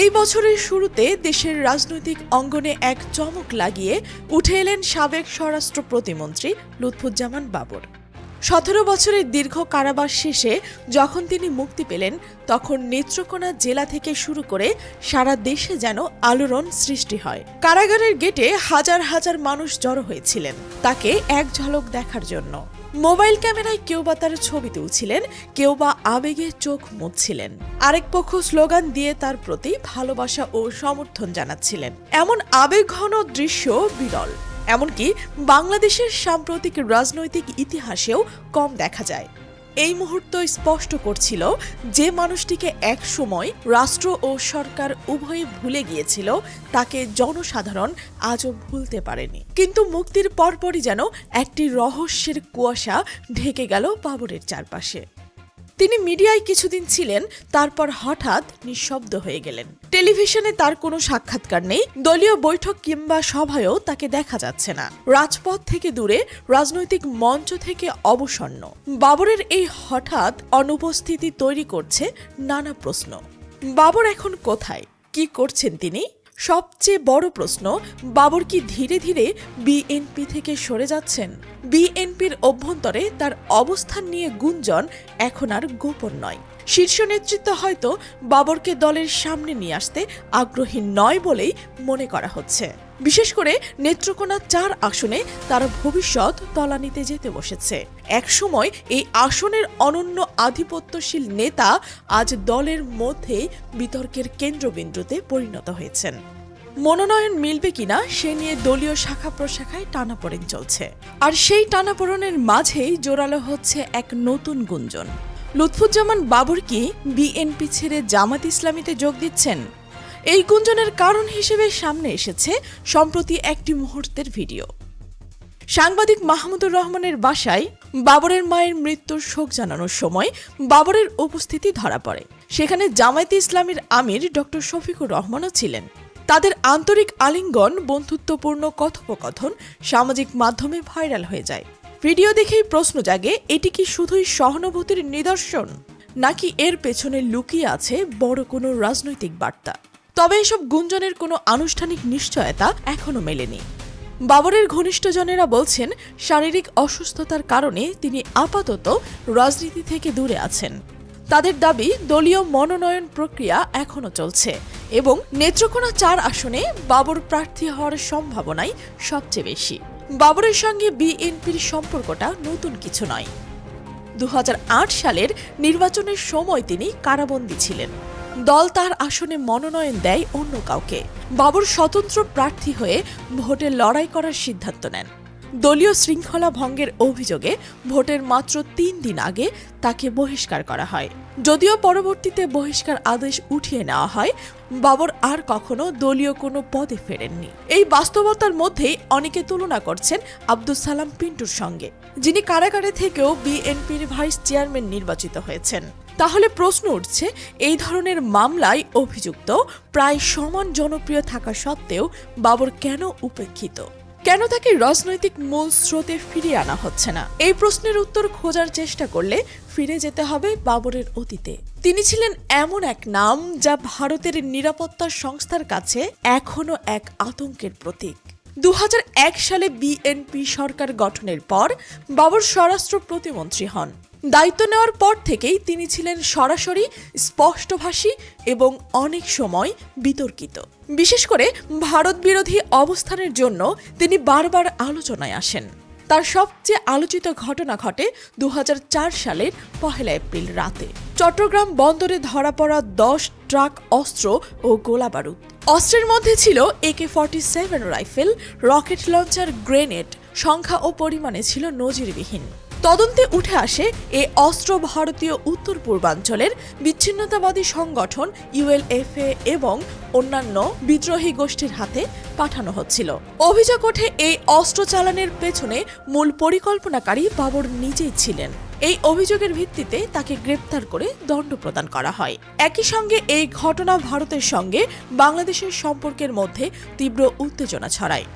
এই বছরের শুরুতে দেশের রাজনৈতিক অঙ্গনে এক চমক লাগিয়ে উঠে এলেন সাবেক স্বরাষ্ট্র প্রতিমন্ত্রী লুৎফুজ্জামান বাবর। সতেরো বছরের দীর্ঘ কারাবাস শেষে যখন তিনি মুক্তি পেলেন, তখন নেত্রকোনা জেলা থেকে শুরু করে সারা দেশে যেন আলোড়ন সৃষ্টি হয়। কারাগারের গেটে হাজার হাজার মানুষ জড়ো হয়েছিলেন, তাকে এক ঝলক দেখার জন্য। মোবাইল ক্যামেরায় কেউ বা তার ছবি তুলছিলেন, কেউ বা আবেগে চোখ মুছছিলেন। আরেক পক্ষ স্লোগান দিয়ে তার প্রতি ভালোবাসা ও সমর্থন জানাচ্ছিলেন। এমন আবেগঘন দৃশ্য বিরল। এমনকি বাংলাদেশের সাম্প্রতিক রাজনৈতিক ইতিহাসেও কম দেখা যায়। এই মুহূর্ত স্পষ্ট করছিল যে মানুষটিকে এক সময় রাষ্ট্র ও সরকার উভয়ে ভুলে গিয়েছিল, তাকে জনসাধারণ আজও ভুলতে পারেনি। কিন্তু মুক্তির পরপরই যেন একটি রহস্যের কুয়াশা ঢেকে গেল বাবরের চারপাশে। তিনি মিডিয়ায় কিছুদিন ছিলেন, তারপর হঠাৎ নিঃশব্দ হয়ে গেলেন। টেলিভিশনে তার কোনো সাক্ষাৎকার নেই, দলীয় বৈঠক কিংবা সভায়ও তাকে দেখা যাচ্ছে না। রাজপথ থেকে দূরে, রাজনৈতিক মঞ্চ থেকে অবসন্ন। বাবরের এই হঠাৎ অনুপস্থিতি তৈরি করছে নানা প্রশ্ন। বাবর এখন কোথায়? কি করছেন তিনি? সবচেয়ে বড় প্রশ্ন, বাবর কি ধীরে ধীরে বিএনপি থেকে সরে যাচ্ছেন? বিএনপির অভ্যন্তরে তার অবস্থান নিয়ে গুঞ্জন এখন আর গোপন নয়। শীর্ষ নেতৃত্ব হয়তো বাবরকে দলের সামনে নিয়ে আসতে আগ্রহী নয় বলেই মনে করা হচ্ছে। বিশেষ করে নেত্রকোনা চার আসনে তার ভবিষ্যৎ তলানিতে যেতে বসেছে। একসময় এই আসনের অনন্য আধিপত্যশীল নেতা আজ দলের মধ্যে বিতর্কের কেন্দ্রবিন্দুতে পরিণত হয়েছেন। মনোনয়ন মিলবে কিনা সে নিয়ে দলীয় শাখা প্রশাখায় টানাপোড়েন চলছে। আর সেই টানাপোড়েনের মাঝেই জোরালো হচ্ছে এক নতুন গুঞ্জন। লুৎফুজ্জামান বাবর কি বিএনপি ছেড়ে জামাত ইসলামীতে যোগ দিচ্ছেন? এই গুঞ্জনের কারণ হিসেবে সামনে এসেছে সম্প্রতি একটি মুহূর্তের ভিডিও। সাংবাদিক মাহমুদুর রহমানের বাসায় বাবরের মায়ের মৃত্যুর শোক জানানোর সময় বাবরের উপস্থিতি ধরা পড়ে। সেখানে জামায়াতে ইসলামীর আমির ডক্টর শফিকুর রহমানও ছিলেন। তাদের আন্তরিক আলিঙ্গন, বন্ধুত্বপূর্ণ কথোপকথন সামাজিক মাধ্যমে ভাইরাল হয়ে যায়। ভিডিও দেখেই প্রশ্ন জাগে, এটি কি শুধুই সহানুভূতির নিদর্শন? নাকি এর পেছনে লুকিয়ে আছে বড় কোনো রাজনৈতিক বার্তা? তবে এসব গুঞ্জনের কোনো আনুষ্ঠানিক নিশ্চয়তা এখনও মেলেনি। বাবরের ঘনিষ্ঠজনেরা বলছেন, শারীরিক অসুস্থতার কারণে তিনি আপাতত রাজনীতি থেকে দূরে আছেন। তাদের দাবি, দলীয় মনোনয়ন প্রক্রিয়া এখনও চলছে এবং নেত্রকোনা চার আসনে বাবর প্রার্থী হওয়ার সম্ভাবনাই সবচেয়ে বেশি। বাবরের সঙ্গে বিএনপির সম্পর্কটা নতুন কিছু নয়। দু সালের নির্বাচনের সময় তিনি কারাবন্দী ছিলেন। দল তার আসনে মনোনয়ন দেয় অন্য কাউকে। বাবর স্বতন্ত্র প্রার্থী হয়ে ভোটে লড়াই করার সিদ্ধান্ত নেন। দলীয় শৃঙ্খলা ভঙ্গের অভিযোগে ভোটের মাত্র তিন দিন আগে তাকে বহিষ্কার করা হয়। যদিও পরবর্তীতে বহিষ্কার আদেশ উঠিয়ে নেওয়া হয়, বাবর আর কখনো দলীয় কোনো পদে ফেরেননি। এই বাস্তবতার মধ্যেই অনেকে তুলনা করছেন আব্দুল সালাম পিন্টুর সঙ্গে, যিনি কারাগারে থেকেও বিএনপির ভাইস চেয়ারম্যান নির্বাচিত হয়েছেন। তাহলে প্রশ্ন উঠছে, এই ধরনের মামলায় অভিযুক্ত প্রায় সমান জনপ্রিয় থাকা সত্ত্বেও বাবর কেন উপেক্ষিত? কেন তাকে রাজনৈতিক মূল স্রোতে ফিরিয়ে আনা হচ্ছে না? এই প্রশ্নের উত্তর খোঁজার চেষ্টা করলে ফিরে যেতে হবে বাবরের অতীতে। তিনি ছিলেন এমন এক নাম যা ভারতের নিরাপত্তা সংস্থার কাছে এখনও এক আতঙ্কের প্রতীক। দু হাজার এক সালে বিএনপি সরকার গঠনের পর বাবর স্বরাষ্ট্র প্রতিমন্ত্রী হন। দায়িত্ব নেওয়ার পর থেকেই তিনি ছিলেন সরাসরি স্পষ্টভাষী এবং অনেক সময় বিতর্কিত। বিশেষ করে ভারত বিরোধী অবস্থানের জন্য তিনি বারবার আলোচনায় আসেন। তার সবচেয়ে আলোচিত ঘটনা ঘটে দু হাজার চার সালের পহেলা এপ্রিল রাতে। চট্টগ্রাম বন্দরে ধরা পড়া দশ ট্রাক অস্ত্র ও গোলাবারুদ। অস্ত্রের মধ্যে ছিল AK forty seven rifle, rocket launcher grenade, সংখ্যা ও পরিমাণে ছিল নজিরবিহীন। তদন্তে উঠে আসে এ অস্ত্র ভারতীয় উত্তর পূর্বাঞ্চলের বিচ্ছিন্নতাবাদী সংগঠন ইউএলএফএ এবং অন্যান্য বিদ্রোহী গোষ্ঠীর হাতে পাঠানো হচ্ছিল। অভিযোগ ওঠে এই অস্ত্র চালানের পেছনে মূল পরিকল্পনাকারী বাবর নিজেই ছিলেন। এই অভিযোগের ভিত্তিতে তাকে গ্রেপ্তার করে দণ্ড প্রদান করা হয়। একই সঙ্গে এই ঘটনা ভারতের সঙ্গে বাংলাদেশের সম্পর্কের মধ্যে তীব্র উত্তেজনা ছড়ায়।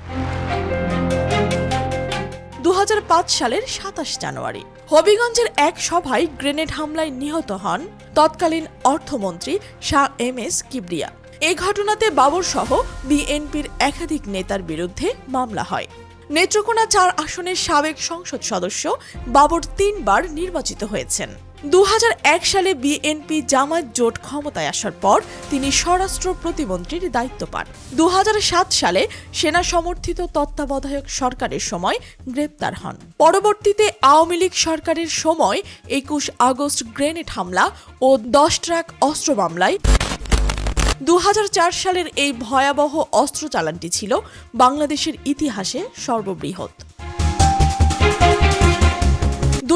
দু হাজার পাঁচ সালের সাতাশ জানুয়ারি। হবিগঞ্জের এক সভায় গ্রেনেড হামলায় নিহত হন তৎকালীন অর্থমন্ত্রী শাহ এম এস কিবরিয়া। এ ঘটনাতে বাবর সহ বিএনপির একাধিক নেতার বিরুদ্ধে মামলা হয়। নেত্রকোনা চার আসনের সাবেক সংসদ সদস্য বাবর তিনবার নির্বাচিত হয়েছেন। দু হাজার এক সালে বিএনপি জামায়াত জোট ক্ষমতায় আসার পর তিনি স্বরাষ্ট্র প্রতিমন্ত্রীর দায়িত্ব পান। দু হাজার সাত সালে সেনা সমর্থিত তত্ত্বাবধায়ক সরকারের সময় গ্রেপ্তার হন। পরবর্তীতে আওয়ামী লীগ সরকারের সময় একুশ আগস্ট গ্রেনেড হামলা ও দশ ট্রাক অস্ত্র মামলায় দু হাজার চার সালের এই ভয়াবহ অস্ত্র চালানটি ছিল বাংলাদেশের ইতিহাসে সর্ববৃহৎ।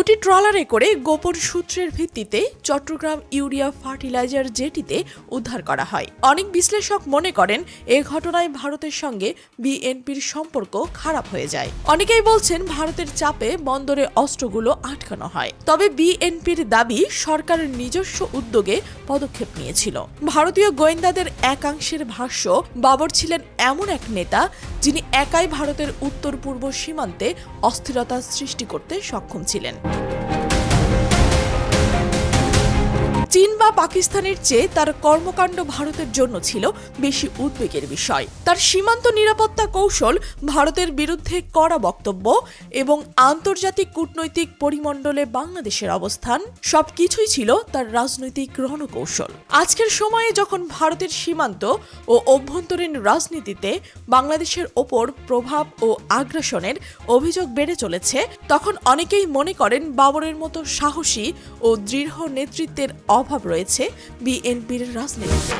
দুটি ট্রলারে করে গোপন সূত্রের ভিত্তিতে চট্টগ্রাম ইউরিয়া ফার্টিলাইজার জেটিতে উদ্ধার করা হয়। অনেক বিশ্লেষক মনে করেন, এ ঘটনায় ভারতের সঙ্গে বিএনপির সম্পর্ক খারাপ হয়ে যায়। অনেকেই বলছেন, ভারতের চাপে বন্দরে অস্ত্রগুলো আটকানো হয়। তবে বিএনপির দাবি সরকারের নিজস্ব উদ্যোগে পদক্ষেপ নিয়েছিল। ভারতীয় গোয়েন্দাদের একাংশের ভাষ্য, বাবর ছিলেন এমন এক নেতা যিনি একাই ভারতের উত্তর পূর্ব সীমান্তে অস্থিরতা সৃষ্টি করতে সক্ষম ছিলেন। thank you চীন বা পাকিস্তানের চেয়ে তার কর্মকাণ্ড ভারতের জন্য ছিল বেশি উদ্বেগের বিষয়। তার সীমান্ত নিরাপত্তা কৌশল, ভারতের বিরুদ্ধে কড়া বক্তব্য এবং আন্তর্জাতিক কূটনৈতিক পরিমণ্ডলে বাংলাদেশের অবস্থান, সবকিছুই ছিল তার রাজনৈতিক রণকৌশল। আজকের সময়ে যখন ভারতের সীমান্ত ও অভ্যন্তরীণ রাজনীতিতে বাংলাদেশের ওপর প্রভাব ও আগ্রাসনের অভিযোগ বেড়ে চলেছে, তখন অনেকেই মনে করেন বাবরের মতো সাহসী ও দৃঢ় নেতৃত্বের অভাব রয়েছে বিএনপির রাজনীতিতে।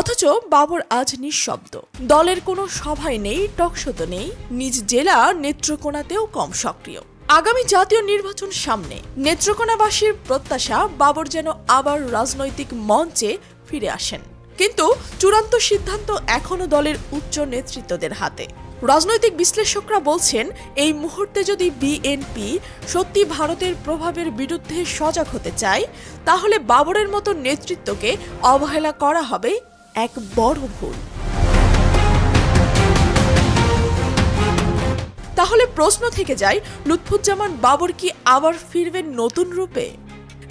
অথচ বাবর আজ নিঃশব্দ। দলের কোনো সভায় নেই টকশত নেই। নিজ জেলা নেত্রকোনাতেও কম সক্রিয়। আগামী জাতীয় নির্বাচন সামনে। নেত্রকোনাবাসীর প্রত্যাশা বাবর যেন আবার রাজনৈতিক মঞ্চে ফিরে আসেন। কিন্তু চূড়ান্ত সিদ্ধান্ত এখনও দলের উচ্চ নেতৃত্বদের হাতে। রাজনৈতিক বিশ্লেষকরা বলছেন, এই মুহূর্তে যদি বিএনপি সত্যি ভারতের প্রভাবের বিরুদ্ধে সজাগ হতে চায়, তাহলে বাবরের মতো নেতৃত্বকে অবহেলা করা হবে এক বড় ভুল। তাহলে প্রশ্ন থেকে যায়, লুৎফুজ্জামান বাবর কি আবার ফিরবেন নতুন রূপে?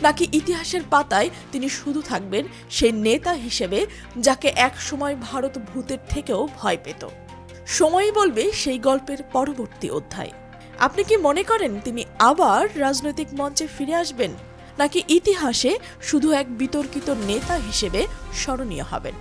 নাকি ইতিহাসের পাতায় তিনি শুধু থাকবেন সেই নেতা হিসেবে, যাকে এক সময় ভারত ভূতের থেকেও ভয় পেত? সময়ই বলবে সেই গল্পের পরবর্তী অধ্যায়। আপনি কি মনে করেন তিনি আবার রাজনৈতিক মঞ্চে ফিরে আসবেন, নাকি ইতিহাসে শুধু এক বিতর্কিত নেতা হিসেবে স্মরণীয় হবেন?